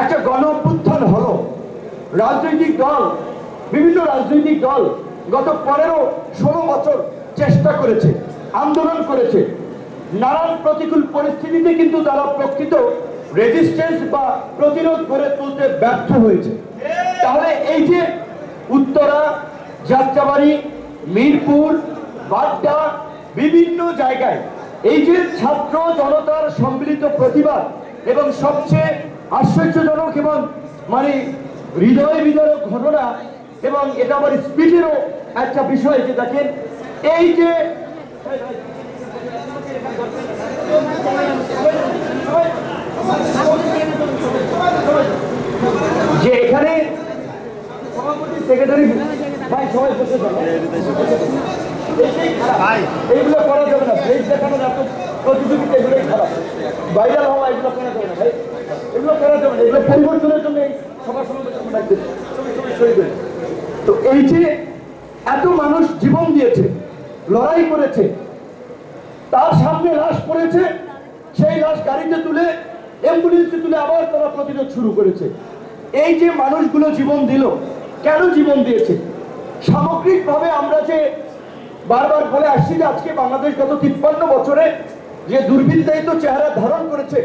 একটা গণ অভ্যুত্থান হলো। রাজনৈতিক দল, বিভিন্ন রাজনৈতিক দল গত পনেরো, ষোলো বছর চেষ্টা করেছে, আন্দোলন করেছে। নানান প্রতিকূল পরিস্থিতিতে কিন্তু তারা প্রকৃত রেজিস্ট্যান্স বা প্রতিরোধ করে তুলতে ব্যর্থ হয়েছে। তাহলে এই যে উত্তরা, যাত্রাবাড়ি, মিরপুর, বাড্ডা, বিভিন্ন জায়গায় এই যে ছাত্র জনতার সম্মিলিত প্রতিবাদ এবং সবচেয়ে আশ্চর্যজনক এবং মানে হৃদয় বিদারক ঘটনা এবং এটা আমার স্পিডেরও একটা বিষয় যে দেখেন এই যে যে এখানে সেক্রেটারি ভাই সবাই বসে যাবে এইগুলো করা যাবে না। দেখানোর এত প্রতিযোগিতা এগুলোই খারাপ। ভাইরাল হওয়া এগুলো করা যাবে না। ভাই এগুলো পরিবর্তনের জন্য। তো এই যে এত মানুষ জীবন দিয়েছে, লড়াই করেছে, তার সামনে লাশ পড়েছে, সেই লাশ গাড়িতে তুলে, অ্যাম্বুলেন্সে তুলে আবার তারা প্রতিরোধ শুরু করেছে এই যে মানুষগুলো জীবন দিল, কেন জীবন দিয়েছে সামগ্রিকভাবে আমরা যে বারবার বলে আসছি যে আজকে বাংলাদেশ গত তিপ্পান্ন বছরে যে দুর্বৃত্তায়িত চেহারা ধারণ করেছে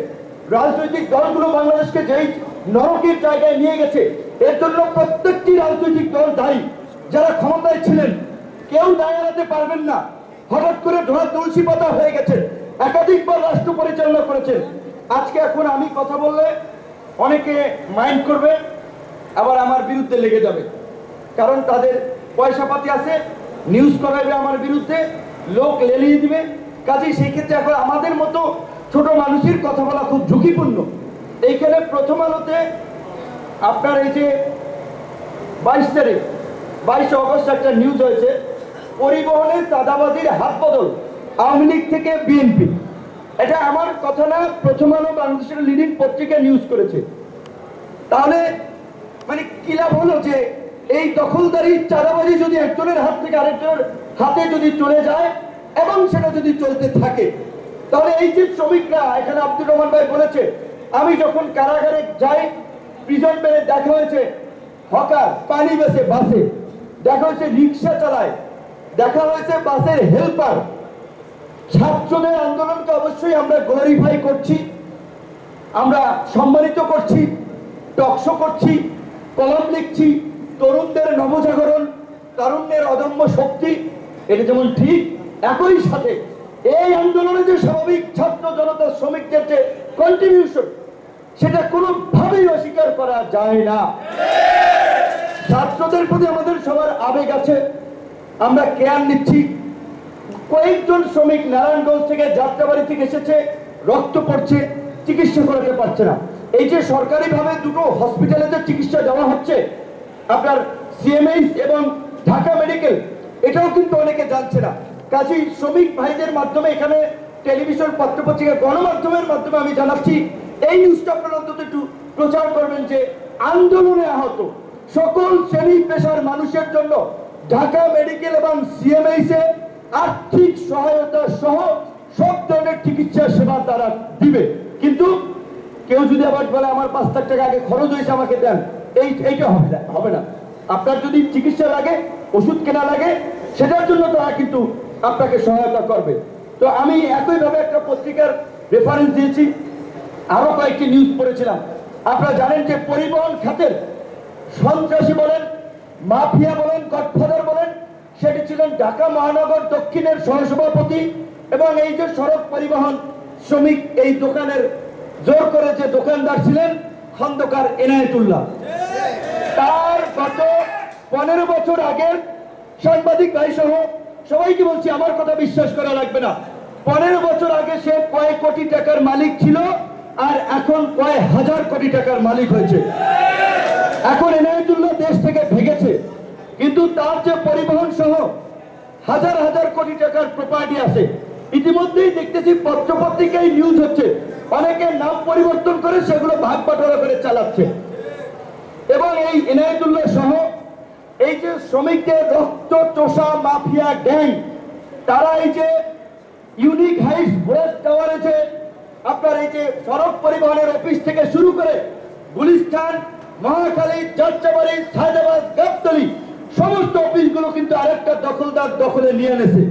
রাজনৈতিক দলগুলো বাংলাদেশকে যেই নরকের জায়গায় নিয়ে গেছে, এর জন্য প্রত্যেকটি রাজনৈতিক দল দায়ী। যারা ক্ষমতায় ছিলেন, কেউ দায় এড়াতে পারবেন না। হঠাৎ করে ধরা তুলসী পাতা হয়ে গেছে। একাধিকবার রাষ্ট্র পরিচালনা করেছেন। আজকে এখন আমি কথা বললে অনেকে মাইন্ড করবে, আবার আমার বিরুদ্ধে লেগে যাবে। কারণ তাদের পয়সা পাতি আছে, নিউজ করাবে আমার বিরুদ্ধে, লোক লেলিয়ে দিবে। কাজেই সেই ক্ষেত্রে এখন আমাদের মতো ছোট মানুষের কথা বলা খুব ঝুঁকিপূর্ণ। এইখানে প্রথম আলোতে আপনার এই যে বাইশ তারিখ, বাইশে অগস্ট একটা নিউজ হয়েছে, পরিবহনের চাঁদাবাজির হাত বদল আওয়ামী লীগ থেকে বিএনপি। এটা আমার কথা না, প্রথম আলো বাংলাদেশের লিডিং পত্রিকা নিউজ করেছে। তাহলে মানে কি লাভ হলো যে এই দখলদারি, চাঁদাবাজি যদি একজনের হাত থেকে আরেকজনের হাতে যদি চলে যায়, এবং সেটা যদি চলতে থাকে তাহলে এই যে শ্রমিকরা, এখানে আব্দুর রহমান ভাই বলেছে, আমি যখন কারাগারে যাই প্রিজন বেড়ে দেখা হয়েছে, হকার, পানি বেসে বাসে। দেখা হয়েছে রিক্সা চালায়, দেখা হয়েছে বাসের হেল্পার ছাত্রদের আন্দোলনকে অবশ্যই আমরা গ্লোরিফাই করছি, আমরা সম্মানিত করছি টকশো করছি, কলম লিখছি, তরুণদের নবজাগরণ, তারুণ্যের অদম্য শক্তি, এটা যেমন ঠিক, একই সাথে এই আন্দোলনে যে স্বাভাবিক ছাত্র জনতা শ্রমিকদের যে কন্ট্রিবিউশন সেটা কোনোভাবেই অস্বীকার করা যায় না। ছাত্রদের প্রতি আমাদের সবার আবেগ আছে। আমরা কেয়ার নিচ্ছি। কয়েকজন শ্রমিক নারায়ণগঞ্জ থেকে যাত্রাবাড়ি থেকে এসেছে, রক্ত পড়ছে, চিকিৎসা করাতে পারছে না। এই যে সরকারিভাবে দুটো হসপিটালে যে চিকিৎসা দেওয়া হচ্ছে, আপনার সিএমএইচ এবং ঢাকা মেডিকেল এটাও কিন্তু অনেকে জানছে না। কাজেই শ্রমিক ভাইদের মাধ্যমে এখানে টেলিভিশন, পত্রপত্রিকা, গণমাধ্যমের মাধ্যমে আমি জানাচ্ছি, এই নিউজটা আপনারা অন্তত একটু প্রচার করবেন যে আন্দোলনে আহত সকল শ্রেণি পেশার মানুষের জন্য ঢাকা মেডিকেল এবং সিএমএইচ এ আর্থিক সহায়তা সহ সব ধরনের চিকিৎসা সেবা তারা দিবে। কিন্তু কেউ যদি আবার বলে, আমার পাঁচ লাখ টাকা আগে খরচ হয়েছে, আমাকে দেন। এই, এইটা হবে না হবে না। আপনার যদি চিকিৎসা লাগে, ওষুধ কেনা লাগে, সেটার জন্য তারা কিন্তু আপনাকে সহায়তা করবে। তো আমি একইভাবে একটা পত্রিকার রেফারেন্স দিয়েছি। আরও কয়েকটি নিউজ পড়েছিলাম। আপনারা জানেন যে পরিবহন খাতের সন্ত্রাসী বলেন মাফিয়া বলেন গডফাদার বলেন সেটি ছিলেন ঢাকা মহানগর দক্ষিণের সহসভাপতি এবং এই যে সড়ক পরিবহন শ্রমিক এই দোকানের জোর করে যে দোকানদার ছিলেন খন্দকার এনায়েতুল্লাহ। তার গত পনেরো বছর আগের সাংবাদিক ভাই সহ সবাইকে বলছি, আমার কথা বিশ্বাস করা লাগবে না। পনেরো বছর আগে সে কয়েক কোটি টাকার মালিক ছিল, আর এখন কয়েক হাজার কোটি টাকার মালিক হয়েছে। এখন এনায়তুল্লাহ দেশ থেকে ভেগেছে, কিন্তু তার যে পরিবহন সহ হাজার হাজার কোটি টাকার প্রপার্টি আছে, ইতিমধ্যেই দেখতেছি পত্রপত্রিকায় নিউজ হচ্ছে, অনেকে নাম পরিবর্তন করে সেগুলো ভাগ বাটোয়ারা করে চালাচ্ছে। এবং এই এনায়তুল্লাহ সহ এই যে শ্রমিকদের রক্ত চোষা মাফিয়া গ্যাং তারা এই যে ইউনিক হাইস ব্রেক টাওয়ারে আপনার এই যে সড়ক পরিবহনের অফিস থেকে শুরু করে গুলিস্তান, মহাখালী চর্চাবাড়ি সায়দাবাদ, গাবতলি, সমস্ত অফিসগুলো কিন্তু আরেকটা দখলদার দখলে নিয়ে এনেছে।